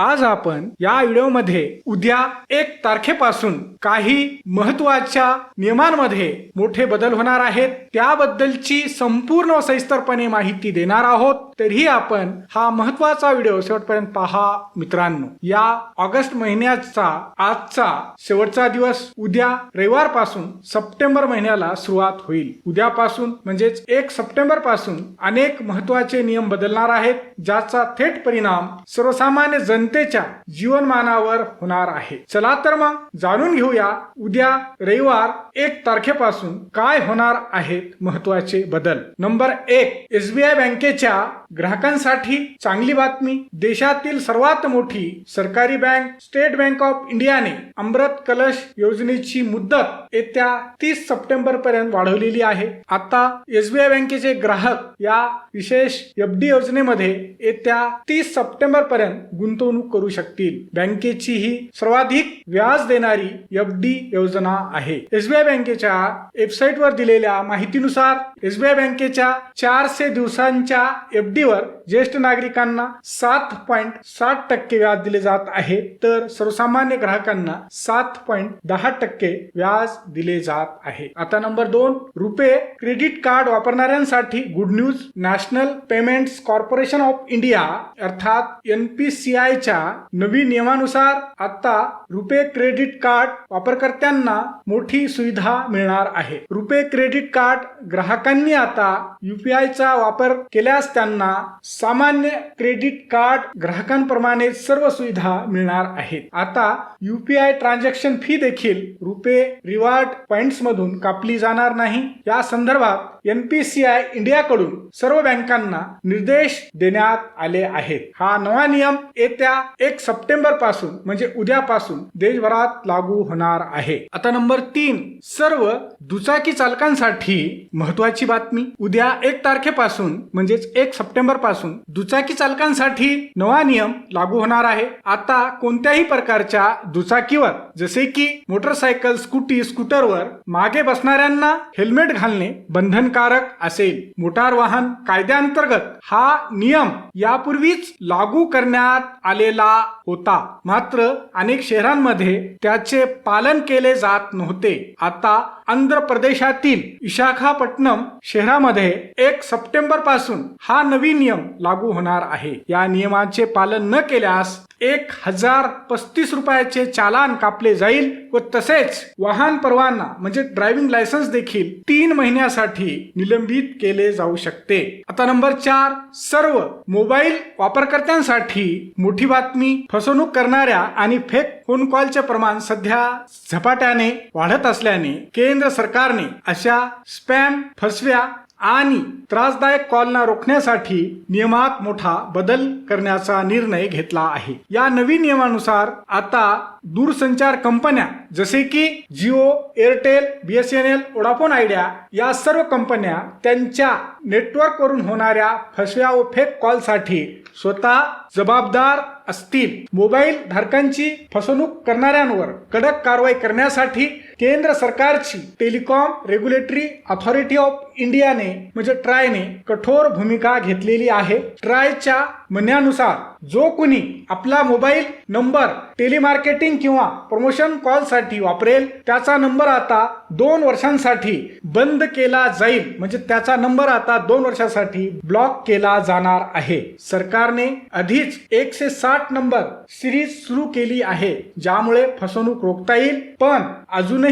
आज आपण या व्हिडिओमध्ये उद्या एक तारखेपासून काही महत्त्वाच्या नियमांमध्ये मोठे बदल होणार आहेत. त्याबद्दलची संपूर्ण सविस्तरपणे माहिती देणार आहोत. तरीही आपण हा महत्त्वाचा व्हिडिओ शेवटपर्यंत पहा मित्रांनो. या ऑगस्ट महिन्याचा आजचा शेवटचा दिवस उद्या रविवारपासून सप्टेंबर महिन्याला सुरुवात होईल. उद्यापासून म्हणजेच एक सप्टेंबरपासून अनेक महत्त्वाचे नियम बदलणार आहेत ज्याचा थेट परिणाम सर्वसामान्य जन जनतेच्या जीवनमानावर होणार आहे. चला तर मग जाणून घेऊया उद्या रविवार एक तारखेपासून काय होणार आहेत महत्त्वाचे बदल. नंबर एक एसबीआय बँकेच्या ग्राहकांसाठी चांगली बातमी. देशातील सर्वात मोठी सरकारी बँक स्टेट बँक ऑफ इंडियाने अमृत कलश योजनेची मुदत येत्या तीस सप्टेंबर पर्यंत वाढवलेली आहे. आता एसबीआय बँकेचे ग्राहक या विशेष एफ डी योजनेमध्ये येत्या तीस सप्टेंबर पर्यंत गुंतवणूक करू शकतील. बँकेची ही सर्वाधिक व्याज देणारी एफ डी योजना आहे. एसबीआय बँकेच्या वेबसाईटवर दिलेल्या माहितीनुसार एसबीआय बँकेच्या चारशे दिवसांच्या एफ डी वर ज्येष्ठ नागरिकांना सात पॉईंट साठ टक्के व्याज दिले जात आहे. तर सर्वसामान्य ग्राहकांना सात पॉईंट दहा टक्के व्याज दिले जात आहे. आता नंबर दोन RuPay credit card वापरणाऱ्यांसाठी good news National Payments Corporation of India अर्थात एनपीसीआय च्या नवीन नियमानुसार आता रुपे क्रेडिट कार्ड वापरकर्त्यांना मोठी सुविधा मिळणार आहे. रुपे क्रेडिट कार्ड ग्राहकांनी आता युपीआय चा वापर केल्यास त्यांना सामान्य क्रेडिट कार्ड ग्राहकांप्रमाणे सर्व सुविधा मिळणार आहेत. आता युपीआय ट्रान्झॅक्शन फी देखील रुपे रिवॉर्ड पॉइंट्स मधून कापली जाणार नाही. या संदर्भात एनपीसीआय इंडिया कडून सर्व बँकांना निर्देश देण्यात आले आहेत. हा नवा नियम येत्या एक सप्टेंबरपासून म्हणजे उद्यापासून देशभरात लागू होणार आहे. आता नंबर तीन सर्व दुचाकी चालकांसाठी महत्वाची बातमी. उद्या एक तारखेपासून म्हणजेच एक सप्टेंबरपासून दुचाकी चालकांसाठी नवा नियम लागू होणार आहे. आता कोणत्याही प्रकारच्या दुचाकीवर जसे की मोटरसायकल स्कूटी स्कूटरवर मागे बसणाऱ्यांना हेल्मेट घालणे बंधनकारक असेल. मोटार वाहन कायद्याअंतर्गत हा नियम यापूर्वीच लागू करण्यात आलेला होता. मात्र अनेक शहरांमध्ये त्याचे पालन केले जात नव्हते. आता आंध्र प्रदेशातील विशाखापट्टणम शहरामध्ये एक सप्टेंबरपासून हा नवीन नियम लागू होणार आहे. या नियमाचे पालन न केल्यास एक हजार पस्तीस रुपयाचे चालान कापले जाईल व तसेच वाहन परवाना म्हणजे ड्रायव्हिंग लायसन्स देखील तीन महिन्यासाठी निलंबित केले जाऊ शकते. आता नंबर चार सर्व मोबाईल वापरकर्त्यांसाठी मोठी बातमी फसवणूक करणाऱ्या आणि फेक फोन कॉलचे प्रमाण सध्या झपाट्याने वाढत असल्याने केंद्र सरकारने अशा स्पॅम फसव्या आणि त्रासदायक कॉलना रोखण्यासाठी नियमात मोठा बदल करण्याचा निर्णय घेतला आहे. या नवीन नियमानुसार आता दूरसंचार कंपन्या जसे की जिओ एअरटेल बीएसएनएल वोडाफोन आयडिया या सर्व कंपन्या त्यांच्या नेटवर्कवरून होणाऱ्या फसव्या व फेक कॉलसाठी स्वतः जबाबदार असतील. मोबाईल धारकांची फसवणूक करणाऱ्यांवर कडक कारवाई करण्यासाठी केंद्र सरकारची टेलिकॉम रेग्युलेटरी अथॉरिटी ऑफ इंडियाने म्हणजे ट्रायने कठोर भूमिका घेतलेली आहे. ट्रायच्या म्हणण्यानुसार जो कुणी आपला मोबाईल नंबर टेलिमार्केटिंग किंवा प्रमोशन कॉलसाठी वापरेल त्याचा नंबर आता दोन वर्षांसाठी बंद केला जाईल. म्हणजे त्याचा नंबर आता दोन वर्षासाठी ब्लॉक केला जाणार आहे. सरकारने आधीच एकशे साठ नंबर सिरीज सुरू केली आहे ज्यामुळे फसवणूक रोखता येईल. पण अजूनही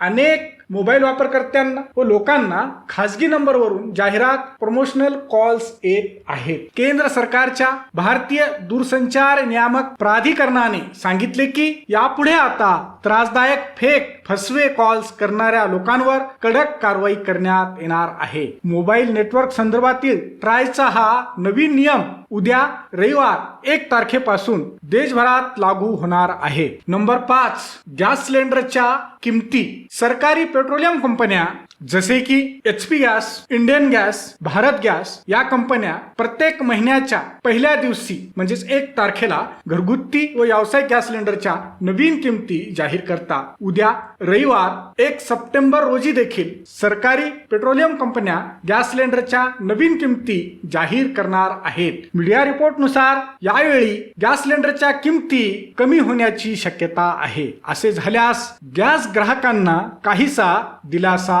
अनेक मोबाईल वापरकर्त्यांना व लोकांना खासगी नंबरवरून जाहिरात प्रमोशनल कॉल्स येत आहेत. केंद्र सरकारच्या भारतीय दूरसंचार नियामक प्राधिकरणाने सांगितले की यापुढे आता त्रासदायक फेक फसवे कॉल्स करणाऱ्या लोकांवर कडक कारवाई करण्यात येणार आहे. मोबाईल नेटवर्क संदर्भातील ट्रायचा हा नवीन नियम उद्या रविवार एक तारखेपासून देशभरात लागू होणार आहे. नंबर पाच गॅस सिलेंडरच्या किमती. सरकारी पेट्रोलियम कंपन्या जसे की H P gas Indian gas Bharat gas या कंपन्या प्रत्येक महिन्याच्या पहिल्या दिवशी म्हणजेच एक तारखेला घरगुती व व्यावसायिक गॅस सिलेंडरच्या नवीन किमती जाहीर करता. उद्या रविवार एक सप्टेंबर रोजी देखील सरकारी पेट्रोलियम कंपन्या गॅस सिलेंडरच्या नवीन किमती जाहीर करणार आहेत. मीडिया रिपोर्टनुसार यावेळी गॅस सिलेंडरच्या किमती कमी होण्याची शक्यता आहे. असे झाल्यास गॅस ग्राहकांना काहीसा दिलासा